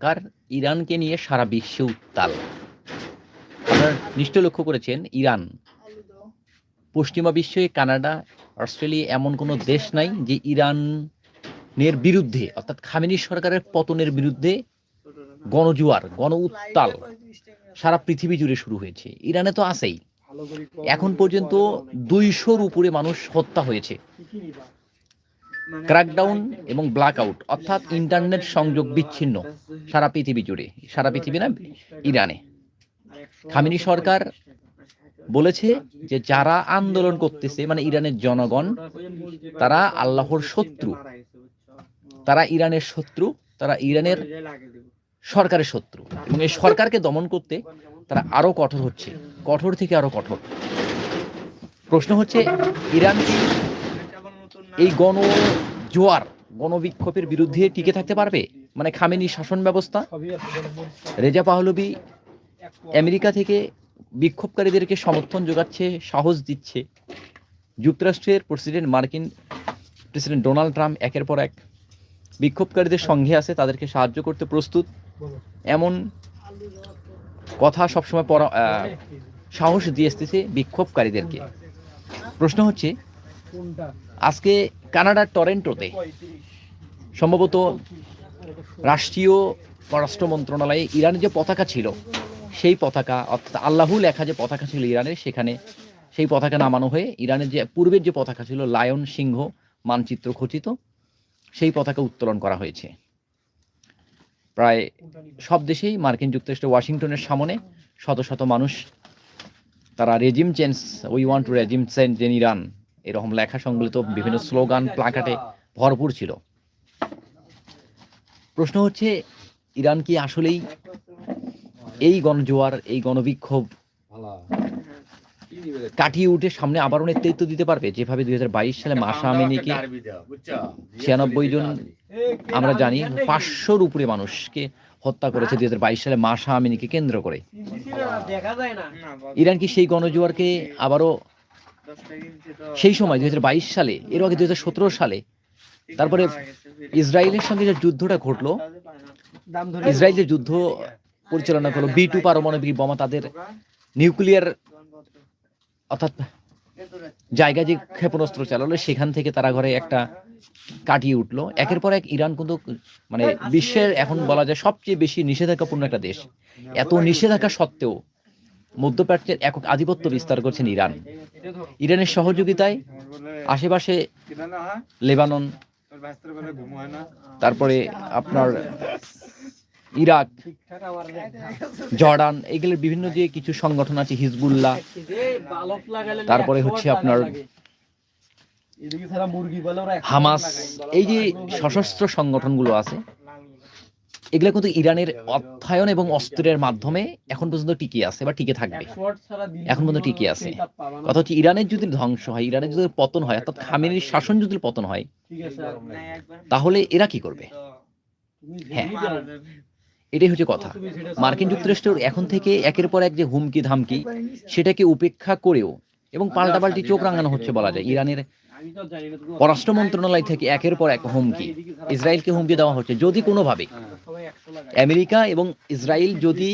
কার ইরানকে নিয়ে সারা বিশ্বে উত্তাল। নিশ্চয় লক্ষ্য করেছেন, ইরান পশ্চিমা বিশ্বে কানাডা, অস্ট্রেলিয়া এমন কোনো দেশ নাই যে ইরানের বিরুদ্ধে, অর্থাৎ খামেনি সরকারের পতনের বিরুদ্ধে গণজুয়ার গণ উত্তাল সারা পৃথিবী জুড়ে শুরু হয়েছে। ইরানে তো আছেই। এখন পর্যন্ত দুইশোর উপরে মানুষ হত্যা হয়েছে। ক্র্যাকডাউন এবং ব্ল্যাক আউট অর্থাৎ ইন্টারনেট সংযোগ বিচ্ছিন্ন সারা পৃথিবী জুড়ে, সারা পৃথিবী না, ইরানে। খামিনি সরকার বলেছে যে যারা আন্দোলন করতেছে মানে ইরানের জনগণ, তারা আল্লাহর শত্রু। তারা ইরানের শত্রু, তারা ইরানের সরকারের শত্রু। এবং এই সরকারকে দমন করতে তারা আরও কঠোর হচ্ছে, কঠোর থেকে আরও কঠোর। প্রশ্ন হচ্ছে, ইরান কি এই গণ জোয়ার, গণবিক্ষোভের বিরুদ্ধে টিকে থাকতে পারবে? মানে খামেনি শাসন ব্যবস্থা? রেজা পাহলবি আমেরিকা থেকে বিক্ষোভকারীদেরকে সমর্থন যোগাচ্ছে, সাহস দিচ্ছে। যুক্তরাষ্ট্রের প্রেসিডেন্ট মার্কিন প্রেসিডেন্ট ডোনাল্ড ট্রাম্প একের পর এক বিক্ষোভকারীদের সঙ্গে আছে, তাদেরকে সাহায্য করতে প্রস্তুত। এমন কথা সবসময় পরা সাহস দিয়ে আসতেছে বিক্ষোভকারীদেরকে। প্রশ্ন হচ্ছে আজকে কানাডার টরেন্টোতে সম্ভবত রাষ্ট্রীয় পররাষ্ট্র মন্ত্রণালয়ে ইরানের যে পতাকা ছিল, সেই পতাকা, অর্থাৎ আল্লাহু লেখা যে পতাকা ছিল ইরানের, সেখানে সেই পতাকা নামানো হয়ে ইরানের যে পূর্বের যে পতাকা ছিল লায়ন সিংহ মানচিত্র খচিত, সেই পতাকা উত্তোলন করা হয়েছে। প্রায় সব দেশেই মার্কিন যুক্তরাষ্ট্র ওয়াশিংটনের সামনে শত শত মানুষ, তারা regime change we want to regime change in Iran এরকম লেখা সংবলিত বিভিন্ন স্লোগান প্লাকাটে ভরপুর ছিল। প্রশ্ন হচ্ছে ইরান কি আসলেই এই গণজোয়ার এই গণবিক্ষোভ কাটিয়ে উঠে সামনে আবারও নেতৃত্ব দিতে পারবে? যেভাবে দুই হাজার বাইশ সালে মাসা আমিনীকে ছিয়ানব্বই জন আমরা জানি পাঁচশোর উপরে মানুষকে হত্যা করেছে দুই হাজার বাইশ সালে মাসা আমিনীকে কেন্দ্র করে। ইরান কি সেই গণজোয়ারকে আবারও সেই সময় দুই হাজার বাইশ সালে, এর আগে দুই হাজার সতেরো সালে, তারপরে ইসরায়েলের সঙ্গে যে যুদ্ধটা ঘটলো ইসরায়েল যে যুদ্ধ পরিচালনা করল বি টু পারমাণবিক বোমা, তাদের নিউক্লিয়ার অর্থাৎ জায়গায় যে ক্ষেপণাস্ত্র চালালো, সেখান থেকে তারা ঘরে একটা কাটিয়ে উঠল। একের পর এক ইরান কিন্তু মানে বিশ্বের এখন বলা যায় সবচেয়ে বেশি নিষেধাজ্ঞাপূর্ণ একটা দেশ। এত নিষেধাজ্ঞা সত্ত্বেও মধ্যপ্রাচ্যের একক আধিপত্য বিস্তার করছেন ইরান। ইরানের সহযোগিতায় আশেপাশে লেবানন, তারপরে আপনার ইরাক, জর্ডান, এগুলোর বিভিন্ন যে কিছু সংগঠন আছে, হিজবুল্লাহ, তারপরে হচ্ছে আপনার হামাস, এই যে সশস্ত্র সংগঠনগুলো আছে এগুলো কিন্তু ইরানের অর্থায়ন এবং অস্ত্রের মাধ্যমে এখন পর্যন্ত টিকে আছে বা টিকে থাকবে। এখন পর্যন্ত টিকে আছে। কথা হচ্ছে ইরানের যদি ধ্বংস হয় ইরানের যদি পতন হয় অর্থাৎ খামেনির শাসন যদি পতন হয়। তাহলে এরা কি করবে? হ্যাঁ। এটাই হচ্ছে কথা। মার্কিন যুক্তরাষ্ট্র এখন থেকে একের পর এক যে হুমকি ধামকি সেটাকে উপেক্ষা করেও এবং পাল্টাপাল্টি চোখ রাঙানো হচ্ছে বলা যায়। ইরানের পররাষ্ট্র মন্ত্রণালয় থেকে একের পর এক হুমকি। ইসরায়েলকে হুমকি দেওয়া হচ্ছে যদি কোনোভাবে। আমেরিকা এবং ইসরায়েল যদি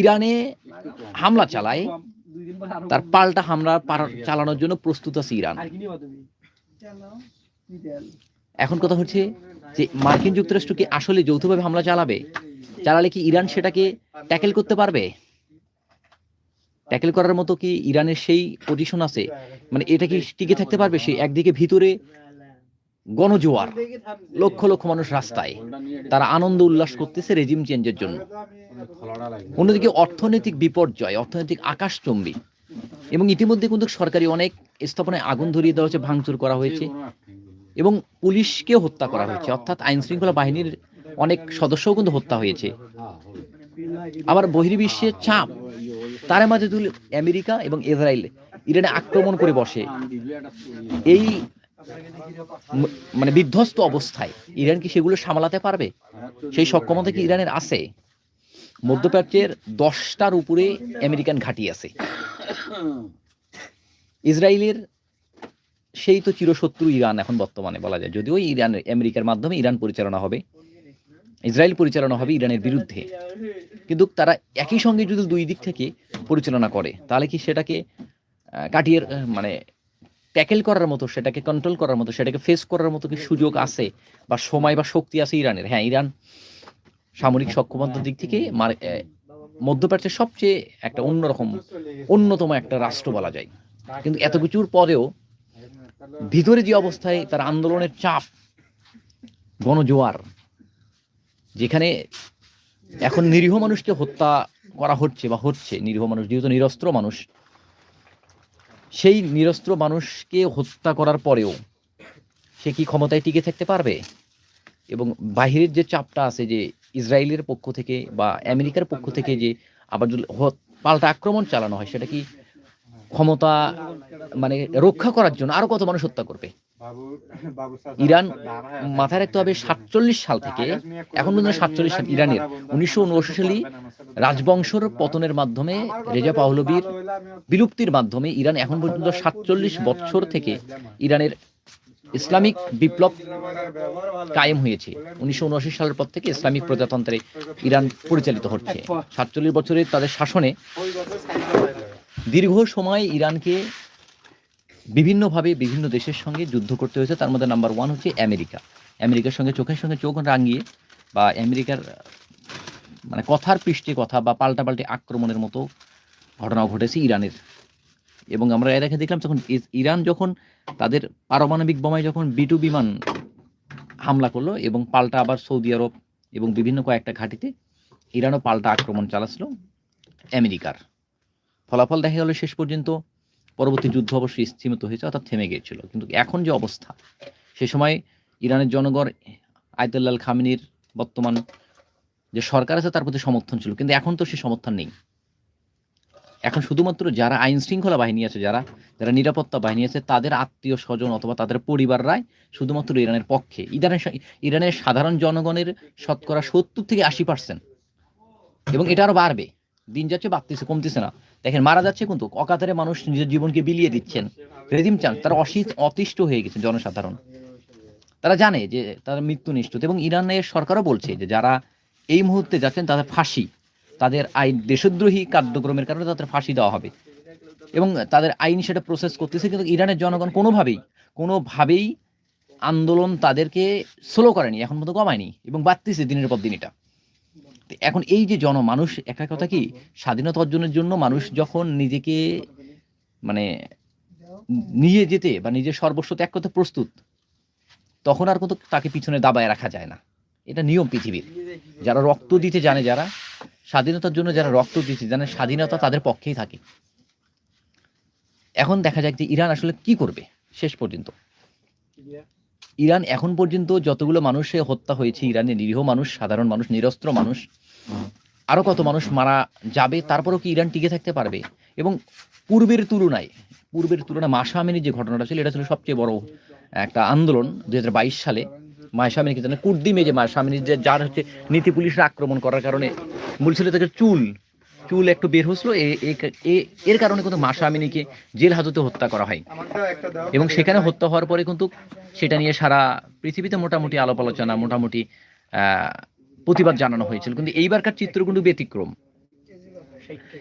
ইরানে হামলা চালায়, তার পাল্টা হামলা চালানোর জন্য প্রস্তুত আছে ইরান। এখন কথা হচ্ছে যে মার্কিন যুক্তরাষ্ট্র কি আসলে যৌথভাবে হামলা চালাবে? চালালে কি ইরান সেটাকে ট্যাকেল করতে পারবে? ট্যাকেল করার মতো কি ইরানের সেই পজিশন আছে? মানে এটা কি টিকে থাকতে পারবে সে একদিকে ভিতরে গণজোয়ার? লক্ষ লক্ষ মানুষ রাস্তায়। তারা আনন্দ উল্লাস করতেছে রেজিম চেঞ্জের জন্য। অন্যদিকে অর্থনৈতিক বিপর্যয়, অর্থনৈতিক আকাশচম্বী। এবং ইতিমধ্যে কিন্তু সরকারি অনেক স্থাপনায় আগুন ধরিয়ে দেওয়া হয়েছে, ভাঙচুর করা হয়েছে। এবং পুলিশকে হত্যা করা হয়েছে। অর্থাৎ আইন শৃঙ্খলা বাহিনীর অনেক সদস্যও কিন্তু হত্যা হয়েছে। আবার বহির্বিশ্বের চাপ। তার মাঝে তুলে আমেরিকা এবং ইসরায়েল ইরানে আক্রমণ করে বসে। এই মানে বিধ্বস্ত অবস্থায় ইরান কি সেগুলো সামলাতে পারবে? সেই সক্ষমতা কি ইরানের আছে? মধ্যপ্রাচ্যের দশটার উপরে আমেরিকান ঘাঁটি আছে। ইসরায়েলের সেই তো চিরশত্রু ইরান এখন বর্তমানে বলা যায়। যদিও ইরান, আমেরিকার মাধ্যমে ইরান পরিচালনা হবে। ইসরায়েল পরিচালনা হবে ইরানের বিরুদ্ধে। কিন্তু তারা একই সঙ্গে যদি দুই দিক থেকে পরিচালনা করে, তাহলে কি সেটাকে কাটিয়ে মানে ট্যাকেল করার মতো, সেটাকে কন্ট্রোল করার মতো, সেটাকে ফেস করার মতো কি সুযোগ আছে বা সময় বা শক্তি আছে ইরানের? হ্যাঁ ইরান সামরিক সক্ষমতার দিক থেকে মধ্যপ্রাচ্যের সবচেয়ে একটা অন্যরকম, অন্যতম একটা রাষ্ট্র বলা যায়। কিন্তু এত কিছুর পরেও ভিতরে যে অবস্থায় তার আন্দোলনের চাপ, গণজোয়ার যেখানে এখন নিরীহ মানুষকে হত্যা করা হচ্ছে বা হচ্ছে, নিরীহ মানুষ, যেহেতু নিরস্ত্র মানুষ, সেই নিরস্ত্র মানুষকে হত্যা করার পরেও সে কি ক্ষমতায় টিকে থাকতে পারবে? এবং বাহিরের যে চাপটা আছে যে ইসরায়েলের পক্ষ থেকে বা আমেরিকার পক্ষ থেকে যে আবার পাল্টা আক্রমণ চালানো হয়, সেটা কি ক্ষমতা মানে রক্ষা করার জন্য আরও কত মানুষ হত্যা করবে? ইরান মাথায় রাখতে হবে সাতচল্লিশ সাল থেকে এখন পর্যন্ত সাতচল্লিশ সাল ইরানের। উনিশশো উনআশি সালে রাজবংশর পতনের মাধ্যমে রেজা পাহলবির বিলুপ্তির মাধ্যমে ইরান এখন পর্যন্ত সাতচল্লিশ বছর থেকে ইরানের ইসলামিক বিপ্লব কায়েম হয়েছে। উনিশশো উনআশি সালের পর থেকে ইসলামিক প্রজাতন্ত্রে ইরান পরিচালিত হচ্ছে। সাতচল্লিশ বছরের তাদের শাসনে দীর্ঘ সময় ইরানকে বিভিন্নভাবে বিভিন্ন দেশের সঙ্গে যুদ্ধ করতে হয়েছে। তার মধ্যে নাম্বার ওয়ান হচ্ছে আমেরিকা। আমেরিকার সঙ্গে চোখের সঙ্গে চোখ রাঙিয়ে বা আমেরিকার মানে কথার পৃষ্ঠে কথা বা পাল্টাপাল্টি আক্রমণের মতো ঘটনা ঘটেছে ইরানের। এবং আমরা এর আগে দেখলাম যখন ইরান যখন তাদের পারমাণবিক বোমায় যখন বিটু বিমান হামলা করল এবং পাল্টা আবার সৌদি আরব এবং বিভিন্ন কয়েকটা ঘাঁটিতে ইরানও পাল্টা আক্রমণ চালাচ্ছিল আমেরিকার। ফলাফল দেখা গেল শেষ পর্যন্ত পরবর্তী যুদ্ধ অবশ্যই স্থিমিত হয়েছে, অর্থাৎ থেমে গিয়েছিল। কিন্তু এখন যে অবস্থা, সে সময় ইরানের জনগণ আয়তুল্লাল খামিনির বর্তমান যে সরকার আছে, তার প্রতি সমর্থন ছিল। কিন্তু এখন তো সে সমর্থন নেই। এখন শুধুমাত্র যারা আইন শৃঙ্খলা বাহিনী আছে, যারা যারা নিরাপত্তা বাহিনী আছে, তাদের আত্মীয় স্বজন অথবা তাদের পরিবাররাই শুধুমাত্র ইরানের পক্ষে। ইরানের ইরানের সাধারণ জনগণের শতকরা সত্তর থেকে আশি পার্সেন্ট এবং এটা আরও বাড়বে। দিন যাচ্ছে, বাড়তেছে, কমতেছে না। দেখেন, মারা যাচ্ছে কিন্তু অকাতারে মানুষ নিজের জীবনকে বিলিয়ে দিচ্ছেন। রেদিম চান, তারা অশীত অতিষ্ঠ হয়ে গেছে জনসাধারণ। তারা জানে যে তারা মৃত্যু নিশ্চিত এবং ইরানের সরকারও বলছে যে যারা এই মুহূর্তে যাচ্ছেন, তাদের ফাঁসি, তাদের আইন দেশদ্রোহী কার্যক্রমের কারণে তাদের ফাঁসি দেওয়া হবে। এবং তাদের আইন সেটা প্রসেস করতেছে, কিন্তু ইরানের জনগণ কোনোভাবেই কোনোভাবেই আন্দোলন তাদেরকে স্লো করেনি, এখন পর্যন্ত কমায়নি এবং বাড়তেছে দিনের পর দিন এটা। এখন এই যে জন, মানুষ, একটা কথা কি? স্বাধীনতা অর্জনের জন্য মানুষ যখন নিজেকে মানে নিয়ে যেতে বা নিজের সর্বস্ব ত্যাগ করতে প্রস্তুত, তখন আর কিন্তু তাকে পিছনে দাবায় রাখা যায় না। এটা নিয়ম পৃথিবীর। যারা রক্ত দিতে জানে যারা, স্বাধীনতার জন্য যারা রক্ত দিতে জানে, স্বাধীনতা তাদের পক্ষেই থাকে। এখন দেখা যাক যে ইরান আসলে কি করবে, শেষ পর্যন্ত। ইরান এখন পর্যন্ত যতগুলো মানুষে হত্যা হয়েছে, ইরানে নিরীহ মানুষ, সাধারণ মানুষ, নিরস্ত্র মানুষ, আরও কত মানুষ মারা যাবে, তারপরেও কি ইরান টিকে থাকতে পারবে? এবং পূর্বের তুলনায় পূর্বের তুলনায় মাসা যে ঘটনাটা ছিল, এটা ছিল সবচেয়ে বড় একটা আন্দোলন দুই হাজার বাইশ সালে। মায়েশা আমিনীকে জানে কুর্দিমে যে মায়েশা যে যার হচ্ছে নীতি পুলিশরা আক্রমণ করার কারণে বলছিল তাকে চুল চুল একটু বের হচ্ছিল এর কারণে কিন্তু মাসা আমিনীকে জেল হাজতে হত্যা করা হয়। এবং সেখানে হত্যা হওয়ার পরে কিন্তু সেটা নিয়ে সারা পৃথিবীতে মোটামুটি আলাপ আলোচনা মোটামুটি প্রতিবাদ জানানো হয়েছিল। কিন্তু এইবারকার চিত্র কিন্তু ব্যতিক্রম।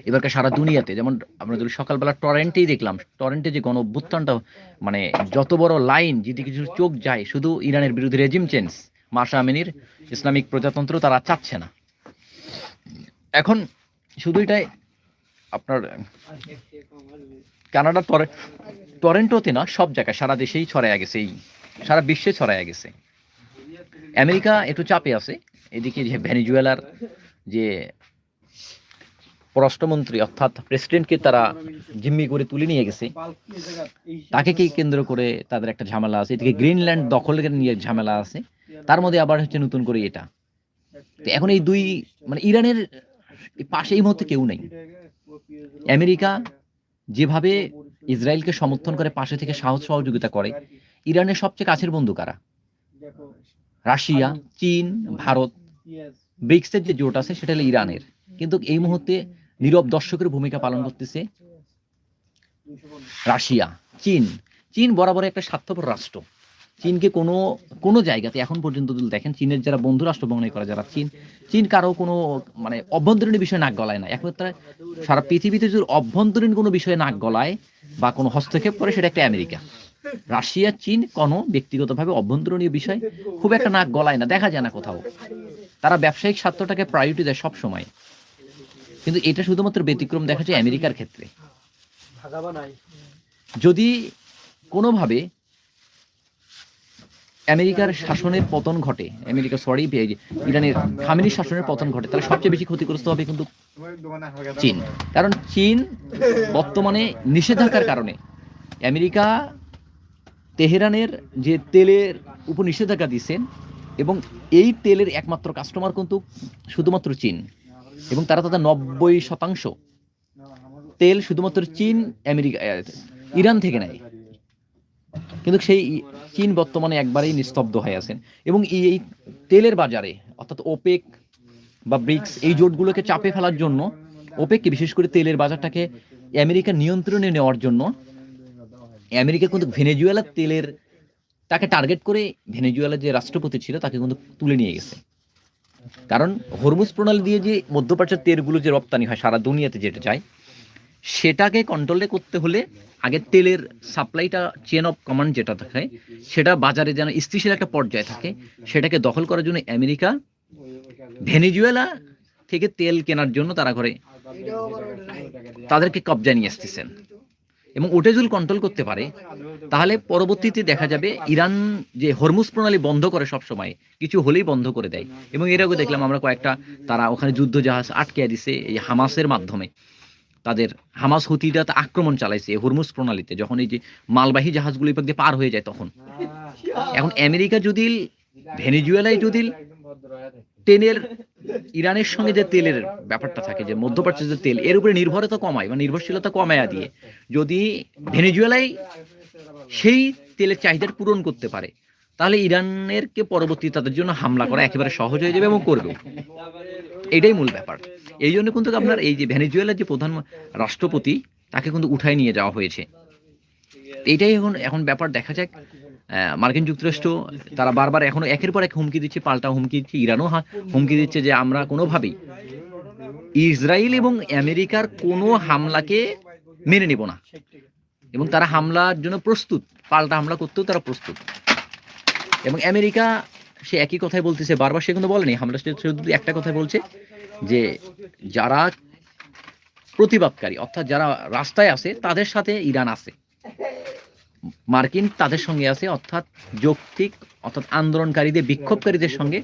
এবারকার সারা দুনিয়াতে, যেমন আমরা যদি সকালবেলা টরেন্টেই দেখলাম, টরেন্টে যে গণ অভ্যুত্থানটা মানে যত বড় লাইন যেদিকে কিছু চোখ যায়, শুধু ইরানের বিরুদ্ধে রেজিম চেঞ্জ, মাসা আমিনীর ইসলামিক প্রজাতন্ত্র তারা চাচ্ছে না। এখন শুধু এটাই আপনার কানাডা টরে টরেন্টোতে না, সব জায়গায়, সারা দেশেই ছড়াইয়া গেছে এই, সারা বিশ্বে ছড়াইয়া গেছে। আমেরিকা একটু চাপে আছে, এদিকে যে ভেনিজুয়েলার যে পররাষ্ট্রমন্ত্রী অর্থাৎ প্রেসিডেন্টকে তারা জিম্মি করে তুলে নিয়ে গেছে, তাকে কি কেন্দ্র করে তাদের একটা ঝামেলা আছে? এদিকে গ্রিনল্যান্ড দখল নিয়ে ঝামেলা আছে, তার মধ্যে আবার হচ্ছে নতুন করে এটা। এখন এই দুই মানে ইরানের পাশে এই মুহূর্তে কেউ নেই। আমেরিকা যেভাবে ইসরায়েলকে সমর্থন করে পাশে থেকে সাহস সহযোগিতা করে, ইরানের সবচেয়ে কাছের বন্ধু কারা? রাশিয়া, চীন, ভারত। ব্রিক্সের যে জোট আছে, সেটা হলো ইরানের। কিন্তু এই মুহূর্তে নীরব দর্শকের ভূমিকা পালন করতেছে রাশিয়া, চীন। চীন বরাবর একটা স্বার্থপর রাষ্ট্র। চীনকে কোনো কোনো জায়গাতে এখন পর্যন্ত যদি দেখেন চীনের যারা বন্ধু রাষ্ট্র বর্ণনা করা যারা চীন চীন কারও কোনো মানে অভ্যন্তরীণ বিষয়ে নাক গলায় না। একমাত্র সারা পৃথিবীতে যদি অভ্যন্তরীণ কোনো বিষয়ে নাক গলায় বা কোনো হস্তক্ষেপ করে সেটা একটা আমেরিকা। রাশিয়া চীন কোনো ব্যক্তিগতভাবে অভ্যন্তরীণ বিষয় খুব একটা নাক গলায় না দেখা যায় না কোথাও। তারা ব্যবসায়িক স্বার্থটাকে প্রায়োরিটি দেয় সব সময় কিন্তু এটা শুধুমাত্র ব্যতিক্রম দেখা যায় আমেরিকার ক্ষেত্রে। যদি কোনোভাবে আমেরিকার শাসনের পতন ঘটে। আমেরিকা সরি ইরানের খামিনির শাসনের পতন ঘটে। তাহলে সবচেয়ে বেশি ক্ষতিগ্রস্ত হবে কিন্তু চীন। কারণ চীন বর্তমানে নিষেধাজ্ঞার কারণে আমেরিকা তেহরানের যে তেলের উপর নিষেধাজ্ঞা দিচ্ছেন এবং এই তেলের একমাত্র কাস্টমার কিন্তু শুধুমাত্র চীন। এবং তারা তাদের নব্বই শতাংশ তেল শুধুমাত্র চীন, আমেরিকা ইরান থেকে নেয়। কিন্তু সেই চীন বর্তমানে একবারেই নিস্তব্ধ হয়ে আছেন। এবং এই তেলের বাজারে, অর্থাৎ ওপেক বা ব্রিক্স, এই জোটগুলোকে চাপে ফেলার জন্য ওপেককে বিশেষ করে তেলের বাজারটাকে আমেরিকা নিয়ন্ত্রণে নেওয়ার জন্য, আমেরিকা কিন্তু ভেনেজুয়েলার তেলের, তাকে টার্গেট করে ভেনেজুয়েলার যে রাষ্ট্রপতি ছিল, তাকে কিন্তু তুলে নিয়ে গেছে। কারণ, হরমুজ প্রণালী দিয়ে যে মধ্যপ্রাচ্যের তেলগুলো যে রপ্তানি হয়, সারা দুনিয়াতে যেটা যায় সেটাকে কন্ট্রোলে করতে হলে আগে তেলের সাপ্লাইটা চেন অফ কমান্ড যেটা থাকে, সেটা বাজারে যেন স্থিতিশীল একটা পর্যায়ে থাকে, সেটাকে দখল করার জন্য আমেরিকা, ভেনিজুয়েলা থেকে তেল কেনার জন্য তারা করে তাদেরকে কবজায় নিয়ে আসতেছেন। এবং ওটা যদি কন্ট্রোল করতে পারে, তাহলে পরবর্তীতে দেখা যাবে ইরান যে হরমুজ প্রণালী বন্ধ করে সব সময় কিছু হলেই বন্ধ করে দেয়। এবং এর আগে দেখলাম আমরা কয়েকটা, তারা ওখানে যুদ্ধ জাহাজ আটকে দিছে এই হামাসের মাধ্যমে। তাদের হামাস হুতিরা আক্রমণ চালাইছে হরমুজ প্রণালীতে, যখন এই যে মালবাহী জাহাজগুলো এই দিয়ে পার হয়ে যায় তখন। এখন আমেরিকা যদি ভেনেজুয়েলায় যদি তেলের, ইরানের সঙ্গে যে তেলের ব্যাপারটা থাকে, যে মধ্যপ্রাচ্যের যে তেল, এর উপরে নির্ভরতা কমায় বা নির্ভরশীলতা কমায়া দিয়ে যদি ভেনেজুয়েলায় সেই তেলের চাহিদার পূরণ করতে পারে, তাহলে ইরানের কে পরবর্তী তাদের জন্য হামলা করা একেবারে সহজ হয়ে যাবে এবং করবে। এটাই মূল ব্যাপার। এই জন্য কিন্তু আপনার এই যে ভেনেজুয়েলার যে প্রধান রাষ্ট্রপতি, তাকে কিন্তু উঠায় নিয়ে যাওয়া হয়েছে। এইটাই এখন এখন ব্যাপার দেখা যাক। মার্কিন যুক্তরাষ্ট্র, তারা বারবার এখনও একের পর এক হুমকি দিচ্ছে, পাল্টা হুমকি দিচ্ছে, ইরানও হুমকি দিচ্ছে যে আমরা কোনোভাবেই ইসরায়েল এবং আমেরিকার কোনো হামলাকে মেনে নেব না। এবং তারা হামলার জন্য প্রস্তুত, পাল্টা হামলা করতেও তারা প্রস্তুত। এবং আমেরিকা সে একই কথাই বলতেছে, বারবার সে কিন্তু বলেনি হামলা শুধু একটা কথাই বলছে যে, যারা প্রতিবাদকারী, অর্থাৎ যারা রাস্তায় আছে, তাদের সাথে ইরান আছে। মার্কিন তাদের সঙ্গে আছে, অর্থাৎ যৌক্তিক, অর্থাৎ আন্দোলনকারীদের, বিক্ষোভকারীদের সঙ্গে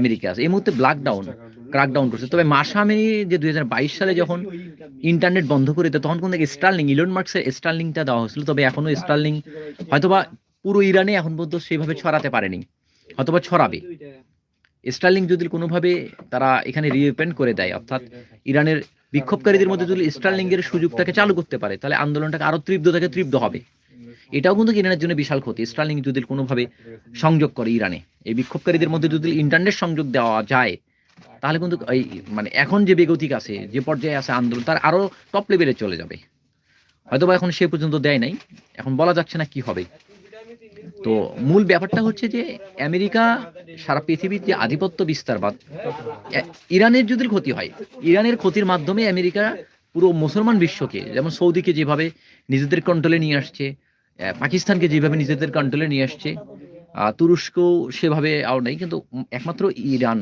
আমেরিকা আছে। এই মুহূর্তে ব্ল্যাক ডাউন ক্রাকডাউন করছে। তবে মাসামি যে দুই হাজার বাইশ সালে যখন ইন্টারনেট বন্ধ করে দিত তখন কিন্তু স্টার্লিং ইলন মার্কসের স্টার্লিংটা দেওয়া হয়েছিল। তবে এখনও স্টার্লিং হয়তোবা পুরো ইরানে এখন পর্যন্ত সেভাবে ছড়াতে পারেনি। হয়তোবা ছড়াবে। স্টার্লিং যদি কোনোভাবে তারা এখানে রিওপেন করে দেয় অর্থাৎ ইরানের বিক্ষোভকারীদের মধ্যে যদি স্টার্লিং এর সুযোগটাকে চালু করতে পারে তাহলে আন্দোলনটাকে আরও তীব্র থেকে তীব্র হবে। এটাও কিন্তু ইরানের জন্য বিশাল ক্ষতি। স্টার্লিং যদি কোনোভাবে সংযোগ করে ইরানে এই বিক্ষোভকারীদের মধ্যে যদি ইন্টারনেট সংযোগ দেওয়া যায় তাহলে কিন্তু এই মানে এখন যে বেগতিক আছে যে পর্যায়ে আছে আন্দোলন তার আরও টপ লেভেলে চলে যাবে। হয়তো বা এখন সে পর্যন্ত দেয় নাই। এখন বলা যাচ্ছে না কি হবে। তো মূল ব্যাপারটা হচ্ছে যে আমেরিকা সারা পৃথিবীর যে আধিপত্য বিস্তারবাদ ইরানের যদি ক্ষতি হয়, ইরানের ক্ষতির মাধ্যমে আমেরিকা পুরো মুসলমান বিশ্বকে, যেমন সৌদিকে যেভাবে নিজেদের কন্ট্রোলে নিয়ে আসছে পাকিস্তানকে যেভাবে নিজেদের কন্ট্রোলে নিয়ে আসছে তুরস্কও সেভাবে আর নেই, কিন্তু একমাত্র ইরান।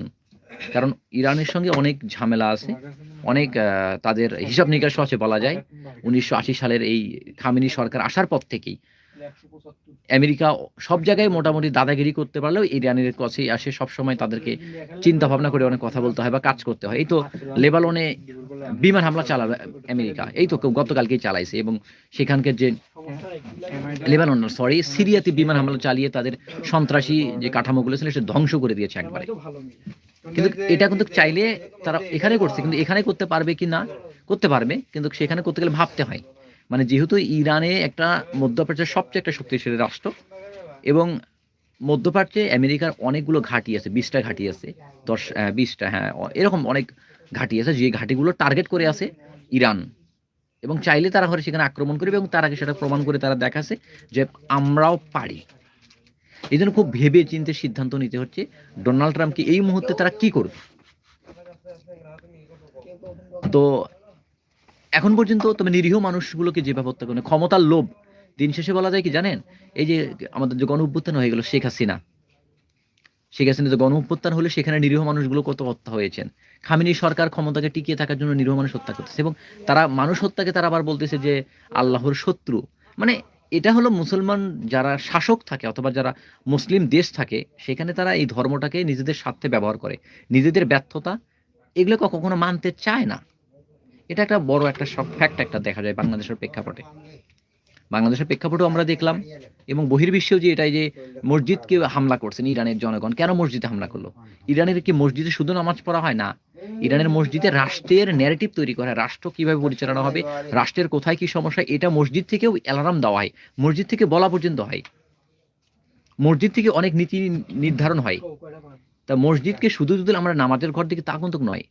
কারণ ইরানের সঙ্গে অনেক ঝামেলা আছে, অনেক তাদের হিসাব নিকাশ আছে বলা যায়। উনিশশো আশি সালের এই খামিনি সরকার আসার পর থেকেই আমেরিকা সব জায়গায় মোটামুটি দাদাগিরি করতে পারলেও ইরানের কাছেই আসে, সবসময় তাদেরকে চিন্তা ভাবনা করে অনেক কথা বলতে হয় বা কাজ করতে হয়। এই তো লেবাননে বিমান হামলা চালাবে আমেরিকা। এই তো গতকালকেই চালাইছে এবং সেখানকার যে লেবানন সরি সিরিয়াতে বিমান হামলা চালিয়ে তাদের সন্ত্রাসী যে কাঠামোগুলো ছিল সেটা ধ্বংস করে দিয়েছে একবারে। কিন্তু এটা কিন্তু চাইলে তারা এখানে করছে, কিন্তু এখানে করতে পারবে কি না? করতে পারবে, কিন্তু সেখানে করতে গেলে ভাবতে হয়। মানে যেহেতু ইরানে একটা মধ্যপ্রাচ্যের সবচেয়ে একটা শক্তিশালী রাষ্ট্র এবং মধ্যপ্রাচ্যে আমেরিকার অনেকগুলো ঘাঁটি আছে, বিশটা ঘাঁটি আছে, দশ বিশটা হ্যাঁ এরকম অনেক ঘাঁটি আছে যে ঘাঁটিগুলো টার্গেট করে আছে ইরান। এবং চাইলে তারা ঘরে সেখানে আক্রমণ করবে এবং তার সেটা প্রমাণ করে তারা দেখাচ্ছে যে আমরাও পারি। এই জন্য খুব ভেবে চিন্তে সিদ্ধান্ত নিতে হচ্ছে ডোনাল্ড ট্রাম্পকে এই মুহূর্তে তারা কি করবে। তো এখন পর্যন্ত তবে নিরীহ মানুষগুলোকে যেভাবে হত্যা করে ক্ষমতার লোভ, দিন শেষে বলা যায় কি জানেন? এই যে আমাদের যে গণ অভ্যুত্থান হয়ে গেল, শেখ হাসিনা। শেখ হাসিনা যে গণ অভ্যুত্থান হলে সেখানে নিরীহ মানুষগুলো কত হত্যা হয়েছেন? খামিনী সরকার ক্ষমতাকে টিকিয়ে থাকার জন্য নিরীহ মানুষ হত্যা করতেছে এবং তারা, মানুষ হত্যাকে তারা আবার বলতেছে যে আল্লাহর শত্রু। মানে এটা হলো মুসলমান যারা শাসক থাকে অথবা যারা মুসলিম দেশ থাকে, সেখানে তারা এই ধর্মটাকে নিজেদের স্বার্থে ব্যবহার করে। নিজেদের ব্যর্থতা এগুলো কখনো মানতে চায় না। এটা একটা বড় একটা ফ্যাক্ট একটা দেখা যায় বাংলাদেশের প্রেক্ষাপটে। বাংলাদেশের প্রেক্ষাপটেও আমরা দেখলাম এবং বহির্বিশ্বেও যে এটাই যে মসজিদকে হামলা করছেন ইরানের জনগণ, কেন মসজিদে হামলা করল? ইরানের কি মসজিদে শুধু নামাজ পড়া হয় না? ইরানের মসজিদে রাষ্ট্রের ন্যারেটিভ তৈরি করা রাষ্ট্র কীভাবে পরিচালনা হবে, রাষ্ট্রের কোথায় কি সমস্যা, এটা মসজিদ থেকেও অ্যালার্ম দেওয়া হয়, মসজিদ থেকে বলা পর্যন্ত হয়। মসজিদ থেকে অনেক নীতি নির্ধারণ হয়। তা মসজিদকে শুধু যদি আমরা নামাজের ঘর দিকে তা কিন্তু নয়।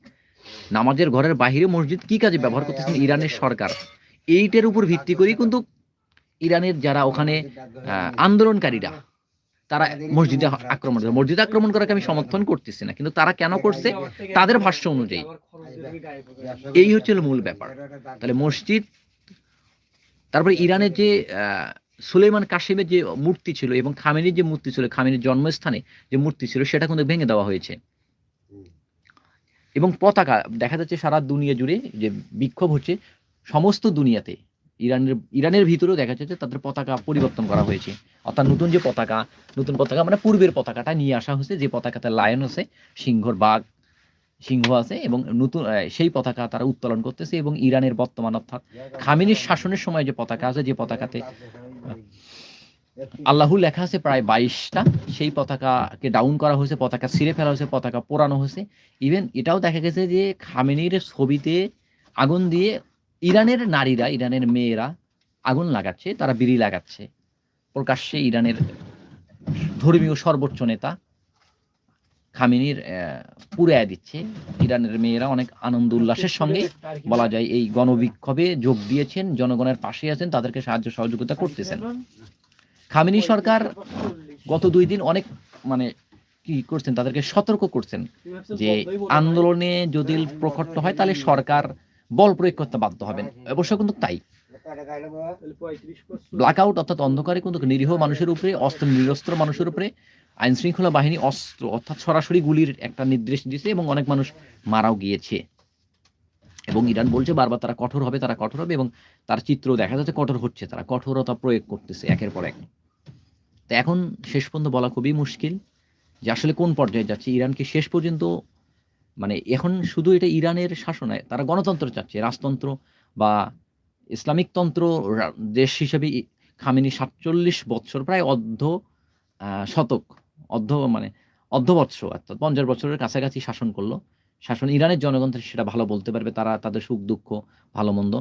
নামাজের ঘরের বাইরে মসজিদ কি কাজে ব্যবহার করতেছেন ইরানের সরকার? এইটার উপর ভিত্তি করেই কিন্তু ইরানের যারা ওখানে আন্দোলনকারীরা, তারা মসজিদে আক্রমণ করে। মসজিদে আক্রমণ করাকে আমি সমর্থন করতেছি না, কিন্তু তারা কেন করছে? তাদের ভাষ্য অনুযায়ী। এই হচ্ছে মূল ব্যাপার। তাহলে মসজিদ, তারপরে ইরানের যে সুলেমান কাশিমের যে মূর্তি ছিল এবং খামেনির যে মূর্তি ছিল, খামেনির জন্মস্থানে যে মূর্তি ছিল, সেটা কিন্তু ভেঙে দেওয়া হয়েছে। এবং পতাকা, দেখা যাচ্ছে সারা দুনিয়া জুড়ে যে বিক্ষোভ হচ্ছে, সমস্ত দুনিয়াতে। ইরানের ইরানের ভিতরেও দেখা যাচ্ছে তাদের পতাকা পরিবর্তন করা হয়েছে। অর্থাৎ নতুন যে পতাকা, নতুন পতাকা মানে পূর্বের পতাকাটা নিয়ে আসা হয়েছে, যে পতাকাতে লায়ন আছে, সিংহর বাঘ, সিংহ আছে এবং নতুন সেই পতাকা তারা উত্তোলন করতেছে এবং ইরানের বর্তমান অর্থাৎ খামিনির শাসনের সময় যে পতাকা আছে, যে পতাকাতে আল্লাহু লেখা আছে প্রায় বাইশটা। সেই পতাকাকে ডাউন করা হয়েছে, পতাকা ছিঁড়ে ফেলা হয়েছে, পতাকা পোড়ানো হয়েছে। ইভেন এটাও দেখা গেছে যে খামেনির ছবিতে আগুন দিয়ে ইরানের নারীরা, ইরানের মেয়েরা আগুন লাগাচ্ছে, তারা বিড়ি লাগাচ্ছে। প্রকাশ্যে ইরানের ধর্মীয় সর্বোচ্চ নেতা খামেনির পুরায় দিচ্ছে। ইরানের মেয়েরা অনেক আনন্দ উল্লাসের সঙ্গে বলা যায় এই গণবিক্ষোভে যোগ দিয়েছেন, জনগণের পাশে আছেন, তাদেরকে সাহায্য সহযোগিতা করতেছেন। খামেনি সরকার গত দুই দিন অনেক মানে কি করছেন, তাদেরকে সতর্ক করছেন যে আন্দোলনে যদি প্রকট হয়, তাহলে সরকার বল প্রয়োগ করতে বাধ্য হবেন। অবশ্য কিন্তু তাই। ব্ল্যাক আউট অর্থাৎ অন্ধকারে কিন্তু নিরীহ মানুষের উপরে, অস্ত্র, নিরস্ত্র মানুষের উপরে আইন শৃঙ্খলা বাহিনী অস্ত্র অর্থাৎ সরাসরি গুলির একটা নির্দেশ দিয়েছে এবং অনেক মানুষ মারাও গিয়েছে। এবং ইরান বলছে বারবার তারা কঠোর হবে, তারা কঠোর হবে এবং তার চিত্র দেখা যাচ্ছে কঠোর হচ্ছে, তারা কঠোরতা প্রয়োগ করতেছে একের পর এক। তো এখন শেষ পর্যন্ত বলা খুবই মুশকিল যে আসলে কোন পর্যায়ে যাচ্ছে। ইরানকে শেষ পর্যন্ত মানে এখন শুধু এটা ইরানের শাসনায় তারা গণতন্ত্র চাচ্ছে, রাজতন্ত্র বা ইসলামিক তন্ত্র দেশ হিসেবে খামেনি সাতচল্লিশ বছর, প্রায় অর্ধ শতক, অর্ধ মানে অর্ধ বৎসর অর্থাৎ পঞ্চাশ বছরের কাছাকাছি শাসন করল। শাসন, ইরানের জনগণ সেটা ভালো বলতে পারবে, তারা তাদের সুখ, দুঃখ, ভালো, মন্দ।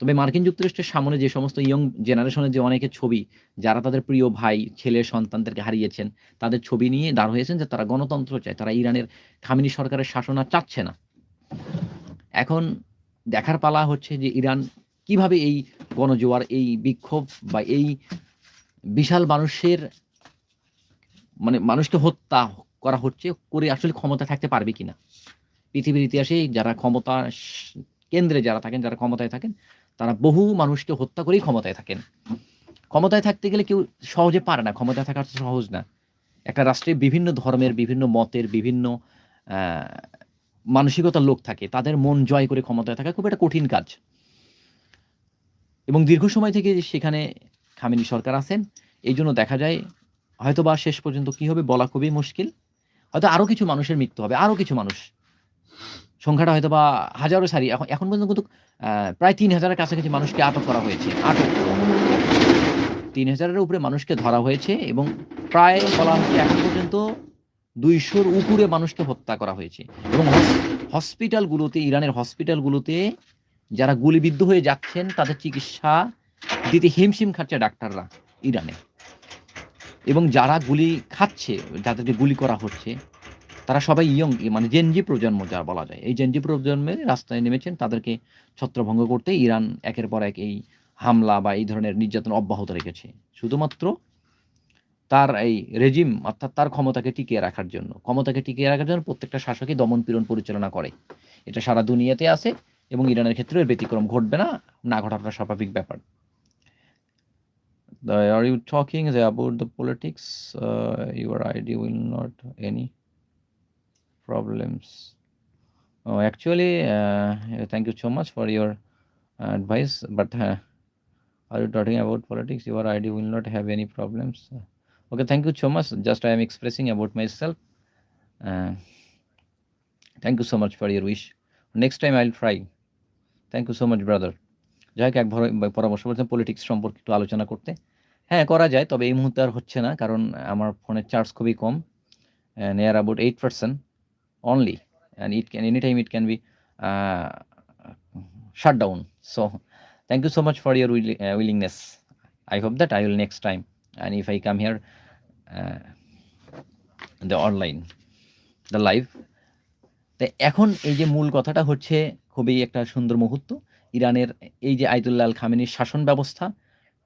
তবে মার্কিন যুক্তরাষ্ট্রের সামনে যে সমস্ত ইয়ং জেনারেশনের যে অনেকের ছবি, যারা তাদের প্রিয় ভাই, ছেলে, সন্তানদেরকে হারিয়েছেন, তাদের ছবি নিয়ে দাঁড় হয়েছেন যে তারা গণতন্ত্র চায়, তারা ইরানের খামিনি সরকারের শাসন আর চাচ্ছে না। এখন দেখার পালা হচ্ছে যে ইরান কীভাবে এই গণজোয়ার, এই বিক্ষোভ বা এই বিশাল মানুষের মানে মানুষকে হত্যা করা হচ্ছে, করে আসলে ক্ষমতা থাকতে পারবে কিনা। পৃথিবীর ইতিহাসে যারা ক্ষমতা কেন্দ্রে যারা থাকেন, যারা ক্ষমতায় থাকেন, তারা বহু মানুষকে হত্যা করেই ক্ষমতায় থাকেন। ক্ষমতায় থাকতে গেলে কেউ সহজে পারে না। ক্ষমতায় থাকা সহজ না। একটা রাষ্ট্রে বিভিন্ন ধর্মের, বিভিন্ন মতের, বিভিন্ন মানসিকতার লোক থাকে। তাদের মন জয় করে ক্ষমতায় থাকা খুব একটা কঠিন কাজ। এবং দীর্ঘ সময় থেকে সেখানে খামেনি সরকার আছেন। এই জন্য দেখা যায় হয়তো বা শেষ পর্যন্ত কি হবে বলা খুবই মুশকিল। হয়তো আরও কিছু মানুষের মৃত্যু হবে, আরও কিছু মানুষ সংখ্যাটা হয়তো বা হাজারো সারি। এখন এখন পর্যন্ত কিন্তু প্রায় তিন হাজারের কাছাকাছি মানুষকে আটক করা হয়েছে। আটক। তিন হাজারের উপরে মানুষকে ধরা হয়েছে এবং প্রায় বলা হচ্ছে এখন পর্যন্ত দুইশোর উপরে মানুষকে হত্যা করা হয়েছে। এবং হসপিটালগুলোতে, ইরানের হসপিটালগুলোতে যারা গুলিবিদ্ধ হয়ে যাচ্ছেন, তাদের চিকিৎসা দিতে হিমশিম খাচ্ছে ডাক্তাররা ইরানে। এবং যারা গুলি খাচ্ছে, যাদেরকে গুলি করা হচ্ছে তারা সবাই ইয়ং মানে জেনজি প্রজন্ম যা বলা যায়। এই জেনজি প্রজন্মের রাস্তায় নেমেছেন তাদেরকে ছত্রভঙ্গ করতে ইরান একের পর এক এই হামলা বা এই ধরনের নির্যাতন অব্যাহত রেখেছে। শুধুমাত্র তার এই রেজিম অর্থাৎ তার ক্ষমতাকে টিকিয়ে রাখার জন্য। ক্ষমতাকে টিকিয়ে রাখার জন্য প্রত্যেকটা শাসকই দমন পীড়ন পরিচালনা করে। এটা সারা দুনিয়াতে আছে এবং ইরানের ক্ষেত্রে ব্যতিক্রম ঘটবে না না ঘটাটা স্বাভাবিক ব্যাপার। Are you talking about the politics? Uh, your ID will not any problems. Oh, actually, uh, thank you so much for your uh, advice. But uh, are you talking about politics? Your ID will not have any problems. Okay, thank you so much. Just I am expressing about myself. Uh, thank you so much for your wish. Next time I'll try. Thank you so much, brother. যাই হোক এক পরামর্শ বলছেন politics সম্পর্কে একটু আলোচনা করতে হ্যাঁ করা যায় তবে এই মুহূর্তে আর হচ্ছে না কারণ আমার ফোনের চার্জ খুবই কম near about eight percent only and it can any time it can be shut down so thank you so much for your willingness I hope that I will next time and if I come here the online the live তো এখন এই যে মূল কথাটা হচ্ছে খুবই একটা সুন্দর মুহূর্ত। ইরানের এই যে আইতুল্লাহ খামেনির শাসন ব্যবস্থা,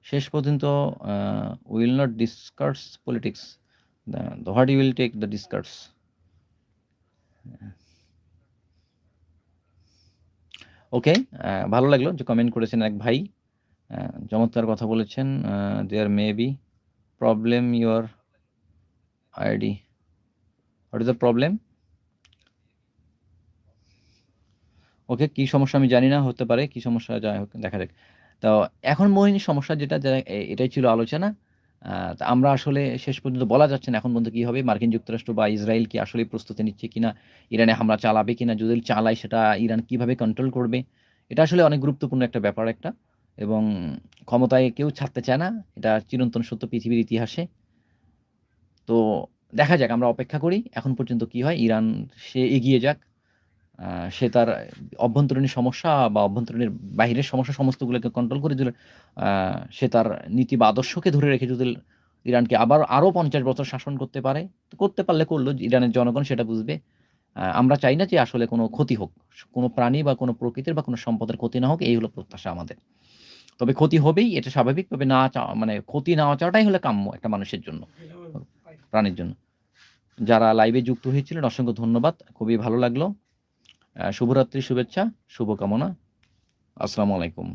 শেষ পর্যন্ত will not discuss politics the what you will take the discuss okay ভালো লাগল যে কমেন্ট করেছেন এক ভাই। আহ, চমৎকার কথা বলেছেন there may be problem your ID what is the problem okay কি সমস্যা আমি জানি না হতে পারে কি সমস্যা হোক দেখা যাক। তো এখন মোহিনী সমস্যা যেটা এটাই ছিল আলোচনা। আমরা আসলে শেষ পর্যন্ত বলা যাচ্ছে না এখন পর্যন্ত কি হবে। মার্কিন যুক্তরাষ্ট্র বা ইসরায়েল কি আসলে প্রস্তুতি নিচ্ছে কিনা, ইরানে হামলা চালাবে কিনা, যদি চালায় সেটা ইরান কীভাবে কন্ট্রোল করবে, এটা আসলে অনেক গুরুত্বপূর্ণ একটা ব্যাপার একটা। এবং ক্ষমতায় কেউ ছাড়তে চায় না, এটা চিরন্তন সত্য পৃথিবীর ইতিহাসে। তো দেখা যাক, আমরা অপেক্ষা করি, এখন পর্যন্ত কি হয়, ইরান সে এগিয়ে যাক। সে তার অভ্যন্তরীণ সমস্যা বা অভ্যন্তরীণের বাহিরের সমস্যা সমস্তগুলোকে কন্ট্রোল করে যদি সে তার নীতি বা আদর্শকে ধরে রেখে যদি ইরানকে আবার আরও পঞ্চাশ বছর শাসন করতে পারে তো করতে পারলে করল ইরানের জনগণ সেটা বুঝবে। আমরা চাই না যে আসলে কোনো ক্ষতি হোক কোনো প্রাণী বা কোনো প্রকৃতির বা কোনো সম্পদের ক্ষতি না হোক এই হলো প্রত্যাশা আমাদের। তবে ক্ষতি হবেই এটা স্বাভাবিক তবে না চাওয়া মানে ক্ষতি না চাওয়াটাই হলো কাম্য একটা মানুষের জন্য প্রাণীর জন্য। যারা লাইভে যুক্ত হয়েছিলেন অসংখ্য ধন্যবাদ খুবই ভালো লাগল। শুভরাত্রি শুভেচ্ছা শুভকামনা। আসসালামু আলাইকুম।